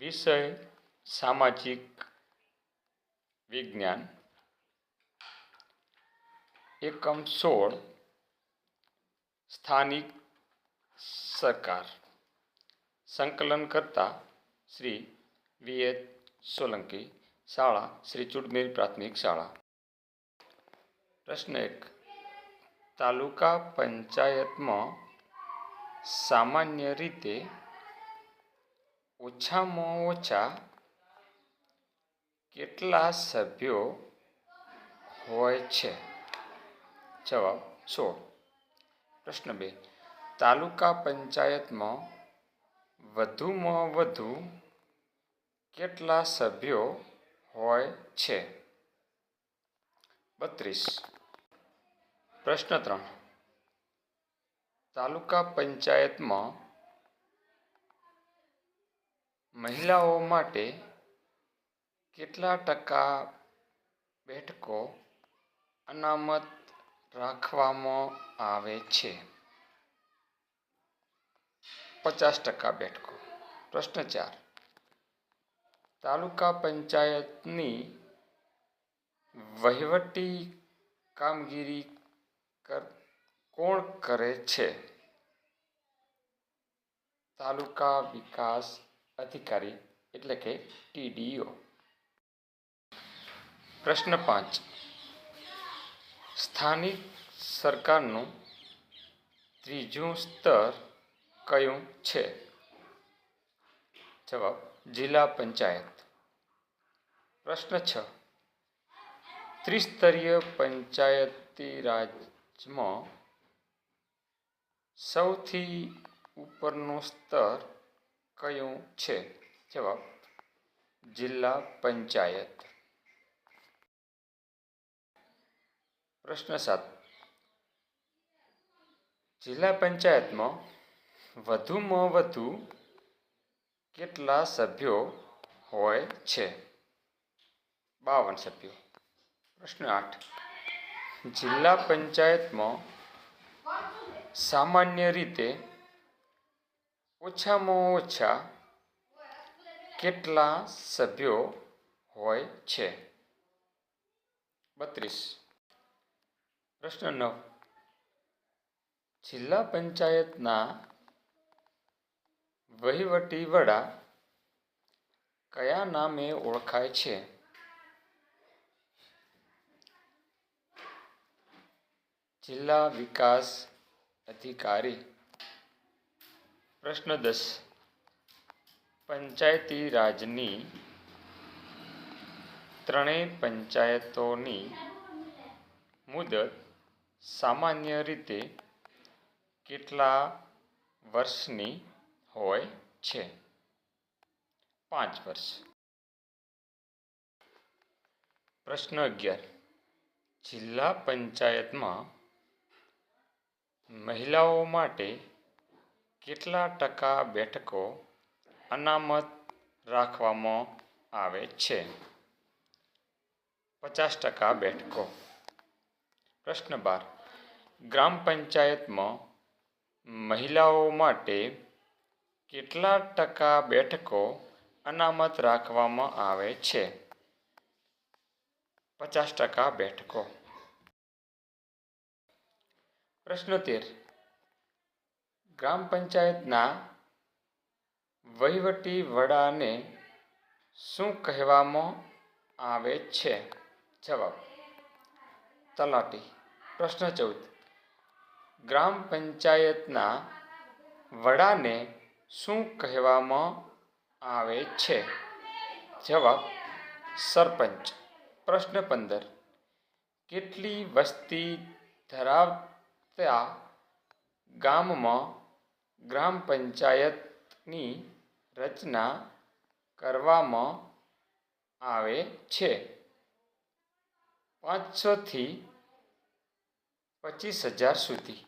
વિષય સામાજિક વિજ્ઞાન એકમ સોળ સ્થાનિક સરકાર સંકલન કરતા શ્રી વી એચ સોલંકી શાળા શ્રી ચુડમીર પ્રાથમિક શાળા પ્રશ્ન એક તાલુકા પંચાયતમાં સામાન્ય રીતે ઓછામાં ઓછા કેટલા સભ્યો હોય છે? જવાબ સોળ. પ્રશ્ન બે. તાલુકા પંચાયતમાં વધુમાં વધુ કેટલા સભ્યો હોય છે? બત્રીસ. પ્રશ્ન ત્રણ. તાલુકા પંચાયતમાં મહિલાઓ માટે કેટલા ટકા બેઠકો અનામત રાખવામાં આવે છે? પચાસ ટકા બેઠકો. પ્રશ્ન ચાર. તાલુકા પંચાયતની વહીવટી કામગીરી કર, કોણ કરે છે? તાલુકા વિકાસ અધિકારી એટલે કે ટીડીઓ. પ્રશ્ન પાંચ. સ્થાનિક સરકારનું ત્રીજું સ્તર કયું છે? જવાબ, જિલ્લા પંચાયત. પ્રશ્ન છ. ત્રિસ્તરીય પંચાયતી રાજમાં સૌથી ઉપરનું સ્તર કયું છે? જવાબ, જિલ્લા પંચાયત. પ્રશ્ન સાત. જિલ્લા પંચાયતમાં વધુમાં વધુ કેટલા સભ્યો હોય છે? બાવન સભ્યો. પ્રશ્ન આઠ. જિલ્લા પંચાયતમાં સામાન્ય રીતે ઓછામાં ઓછા કેટલા સભ્યો હોય છે? બત્રીસ. પ્રશ્ન નવ. જિલ્લા પંચાયતના વહીવટી વડા કયા નામે ઓળખાય છે? જિલ્લા વિકાસ અધિકારી પ્રશ્ન દસ. પંચાયતી રાજની ત્રણેય પંચાયતોની મુદત સામાન્ય રીતે કેટલા વર્ષની હોય છે? પાંચ વર્ષ. પ્રશ્ન અગિયાર. જિલ્લા પંચાયતમાં મહિલાઓ માટે કેટલા ટકા બેઠકો અનામત રાખવામાં આવે છે? પચાસ ટકા બેઠકો. પ્રશ્ન બાર. ગ્રામ પંચાયતમાં મહિલાઓ માટે કેટલા ટકા બેઠકો અનામત રાખવામાં આવે છે? પચાસ ટકા બેઠકો. પ્રશ્ન તેર. ગ્રામ પંચાયતના વહીવટી વડાને શું કહેવામાં આવે છે? જવાબ. તલાટી. પ્રશ્ન ચૌદ. ગ્રામ પંચાયતના વડાને શું કહેવામાં આવે છે? જવાબ. સરપંચ. પ્રશ્ન પંદર. કેટલી વસ્તી ધરાવતા ગામમાં ગ્રામ પંચાયતની રચના કરવામાં આવે છે. પાંચસોથી પચીસ હજાર સુધી.